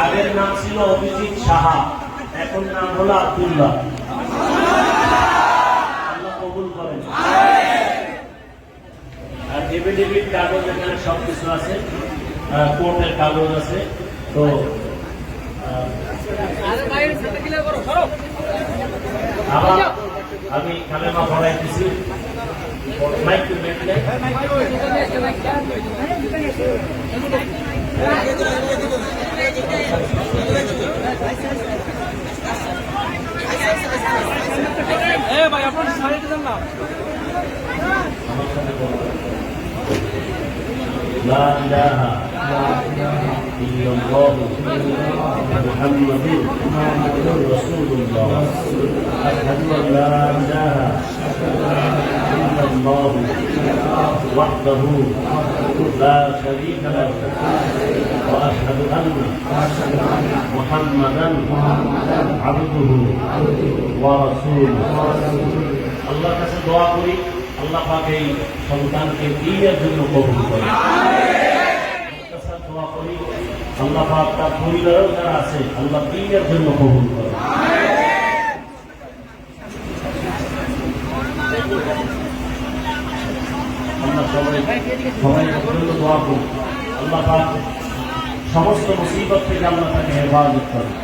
আগের নাম ছিল অভিজিৎ সাহা, এখন নাম হলো আব্দুল্লাহ। কাগজ এখানে সব কিছু আছে কোর্টের কাগজ আছে, তো আমি কালেমা পড়াইতেছি। Mic mic. ভাই আপনার সাইডে যান না আমার সাথে বলুন। لا إله إلا الله محمد رسول الله أشهد أن لا إله إلا الله وحده لا شريك له وأشهد أن محمدا عبده ورسوله আল্লাহর কাছে দোয়া করি আল্লাহ পাক এই সন্তানকে দিনের জন্য কবুল করে আল্লাহর কাছে দোয়া করি আল্লাহ পাক তার পরিবারেও যারা আছে আল্লাহ দিনের জন্য কবুল করে আমরা সবাই সবাই অত্যন্ত দোয়া করি আল্লাহ পাক সমস্ত মুসিবত থেকে আল্লাহ তাকে হেফাজত করেন।